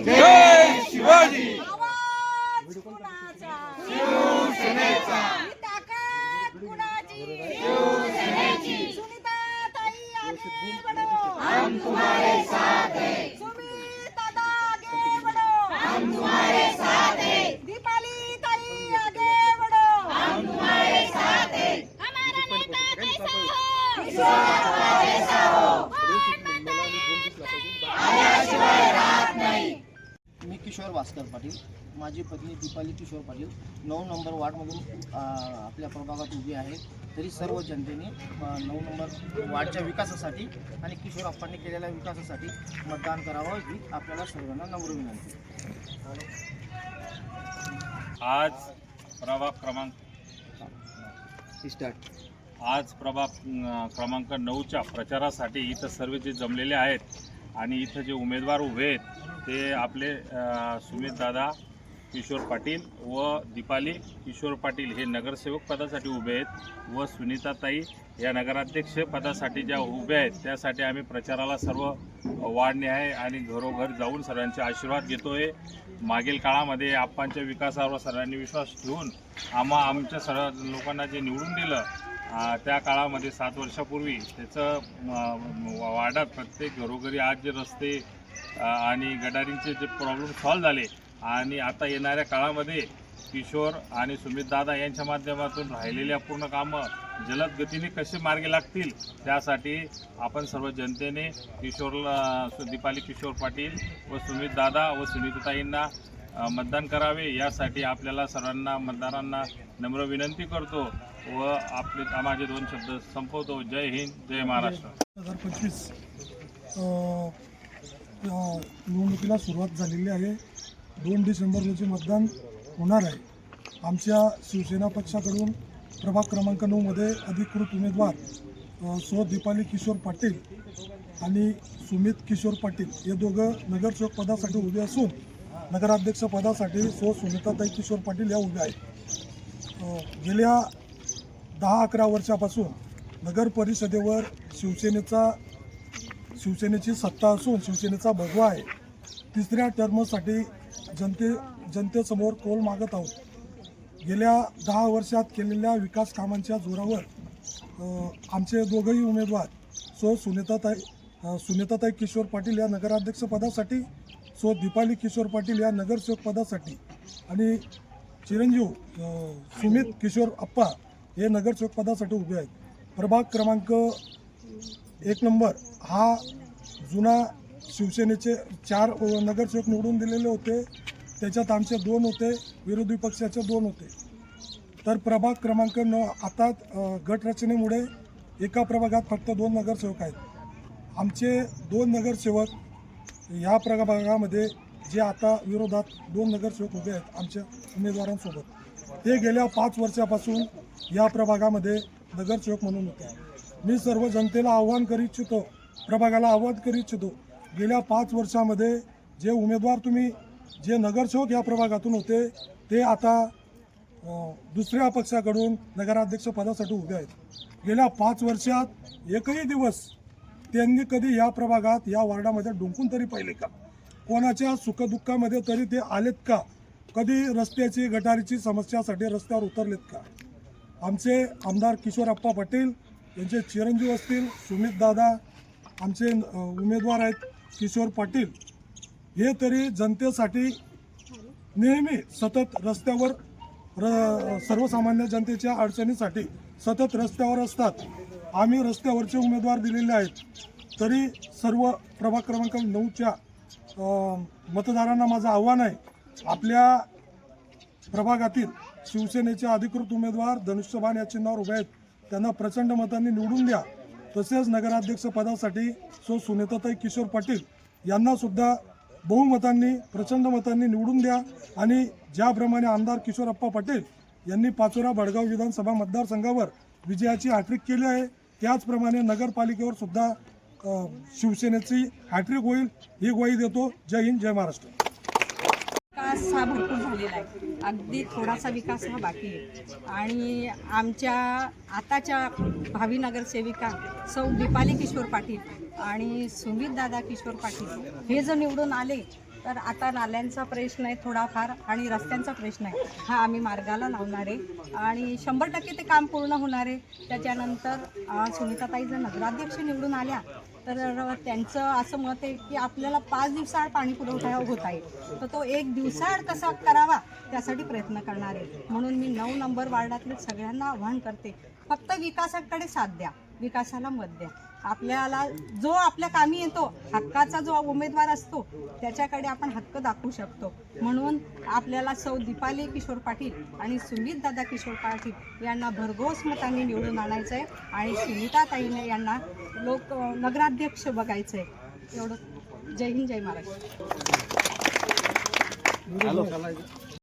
जय शिवाजी. आवाज कुणाचा? शिवसेनेचा. ताकद कुणाची? शिवसेनेची. सुनीताताई आगे बढो हम तुम्हारे साथ हैं. सुमित दादा आगे बढो हम तुम्हारे साथ हैं. दीपाली ताई आगे बढो हम तुम्हारे साथ हैं. हमारा नेता कैसा हो ईश्वर कैसा हो मी किशोर भास्कर पाटील माझी पत्नी दीपाली किशोर पाटील नऊ नंबर वार्डमधून आपल्या प्रभागात उभी आहे. तरी सर्व जनतेने नऊ नंबर वार्डच्या विकासासाठी आणि किशोर अप्पांनी केलेल्या विकासासाठी मतदान करावं ही आपल्याला सर्वांना नम्र विनंती. आज प्रभाग क्रमांक स्टार्ट आज प्रभाग क्रमांक नऊच्या प्रचारासाठी इथं सर्व जे जमलेले आहेत आणि इथं जे उमेदवार उभे आहेत ते आपले सुमित दादा किशोर पाटील व दीपाली. किशोर पाटील हे नगरसेवक पदासाठी उभे आहेत व सुनीताताई या नगराध्यक्ष पदासाठी ज्या उभ्या आहेत त्यासाठी आम्ही प्रचाराला सर्व वाढणे आहे आणि घरोघर जाऊन सर्वांचे आशीर्वाद घेतोय. मागील काळामध्ये आप्पांच्या विकासावर सर्वांनी विश्वास ठेवून आम्हा आमच्या सर्व लोकांना जे निवडून दिलं त्या काळामध्ये सात वर्षापूर्वी त्याचं वाढत प्रत्येक घरोघरी आज जे रस्ते आणि गटारींचे जे प्रॉब्लेम सॉल्व झाले आणि आता येणाऱ्या काळामध्ये किशोर आणि सुमित दादा यांच्या माध्यमातून राहिलेल्या पूर्ण कामं जलद गतीने कसे मार्गे लागतील त्यासाठी आपण सर्व जनतेने किशोरला सु- दीपाली किशोर पाटील व सुमित दादा व सुनीताताईंना मतदान करावे यासाठी आपल्याला सर्वांना मतदारांना नम्र विनंती करतो व आपले माझे दोन शब्द संपवतो. जय हिंद जय महाराष्ट्र. पंचवीस निवडणुकीला सुरुवात झालेली आहे. दोन डिसेंबर रोजी मतदान होणार आहे. आमच्या शिवसेना पक्षाकडून प्रभाग क्रमांक नऊमध्ये अधिकृत उमेदवार सो दीपाली किशोर पाटील आणि सुमित किशोर पाटील हे दोघं नगरसेवक पदासाठी उभे असून नगराध्यक्ष पदासाठी सो सुनीताताई किशोर पाटील या उभ्या आहेत. गेल्या दहा अकरा वर्षापासून नगर परिषदेवर शिवसेनेचा शिवसेनेची सत्ता असून शिवसेनेचा भगवा आहे. तिसऱ्या टर्मसाठी जनते जनतेसमोर कोल मागत आहोत. गेल्या दहा वर्षात केलेल्या विकास कामांच्या जोरावर आमचे दोघंही उमेदवार सो सुनीताताई सुनेताताई सुनीताताई किशोर पाटील या नगराध्यक्षपदासाठी सो दीपाली किशोर पाटील या नगरसेवक पदासाठी आणि चिरंजीव सुमित किशोर अप्पा हे नगरसेवक पदासाठी उभे आहेत. प्रभाग क्रमांक एक नंबर. हा जुना शिवसेनेचे चार नगरसेवक निवडून दिलेले होते. त्याच्यात आमचे दोन होते विरोधी पक्षाचे दोन होते. तर प्रभाग क्रमांक न आता गटरचनेमुळे एका प्रभागात फक्त दोन नगरसेवक आहेत. आमचे दोन नगरसेवक या प्रभागामध्ये जे आता विरोधात दोन नगरसेवक उभे आहेत आमच्या उमेदवारांसोबत. ते गेल्या पाच वर्षापासून या प्रभागामध्ये नगरसेवक म्हणून होते. मी सर्व जनतेला आव्हान करू इच्छितो प्रभागाला आव्हान करू इच्छितो. गेल्या पाच वर्षामध्ये जे उमेदवार तुम्ही जे नगरसेवक या प्रभागातून होते ते आता दुसऱ्या पक्षाकडून नगराध्यक्ष पदासाठी उभे आहेत. गेल्या पाच वर्षात एकही दिवस त्यांनी कधी या प्रभागात या वार्डामध्ये डुंकून तरी पाहिले का? कोणाच्या सुखदुःखामध्ये तरी ते आलेत का? कधी रस्त्याची गटारीची समस्यासाठी रस्त्यावर उतरलेत का? आमचे आमदार किशोरप्पा पाटील यांचे चिरंजीव असतील सुमित दादा आमचे उमेदवार आहेत किशोर पाटील हे तरी जनतेसाठी नेहमी सतत रस्त्यावर र सर्वसामान्य जनतेच्या अडचणीसाठी सतत रस्त्यावर असतात. आम्ही रस्त्यावरचे उमेदवार दिलेले आहेत. तरी सर्व प्रभाग क्रमांक नऊच्या मतदारांना माझं आव्हान आहे आपल्या प्रभागातील शिवसेनेचे अधिकृत उमेदवार धनुष्यबाण या चिन्हावर उभे आहेत. त्यांना प्रचंड मतांनी निवडून द्या. तसेच नगराध्यक्ष पदासाठी सो सुनेताताई किशोर पाटील यांना सुद्धा बहुमतांनी प्रचंड मतांनी निवडून द्या. आणि ज्याप्रमाणे आमदार किशोरप्पा पाटील यांनी पाचोरा भडगाव विधानसभा मतदारसंघावर विजयाची हॅट्रिक केली आहे त्याचप्रमाणे नगरपालिकेवर सुद्धा शिवसेनेची हॅट्रिक होईल ही ग्वाही देतो. जय हिंद जय महाराष्ट्र. विकास हा भरपूर झालेला आहे. अगदी थोडासा विकास हा बाकी आहे. आणि आमच्या आताच्या भावी नगरसेविका सौ दीपाली किशोर पाटील आणि सुमित दादा किशोर पाटील हे जर निवडून आले तर आता नाल्यांचा प्रश्न आहे थोडाफार आणि रस्त्यांचा प्रश्न आहे. हा आम्ही मार्गाला लावणार आहे. आणि शंभर टक्के ते काम पूर्ण होणार आहे. त्याच्यानंतर सुनीताताई जर नगराध्यक्ष निवडून आल्या. तर त्यांचं असं मत आहे की आपल्याला पाच दिवसाआड पाणी पुरवठा होत आहे. तर तो एक दिवसाआड कसा करावा त्यासाठी प्रयत्न करणार आहे. म्हणून मी नऊ नंबर वार्डातील सगळ्यांना आव्हान करते. फक्त विकासाकडे साथ द्या. विकासाला मत द्या. आपल्याला जो आपल्या कामी येतो हक्काचा जो उमेदवार असतो त्याच्याकडे आपण हक्क दाखवू शकतो. म्हणून आपल्याला सौ दीपाली किशोर पाटील आणि सुमित दादा किशोर पाटील यांना भरघोस मतांनी निवडून आणायचं आहे आणि सुनीता ताईने यांना लोक नगराध्यक्ष बघायचं आहे एवढं. जय हिंद जय महाराष्ट्र.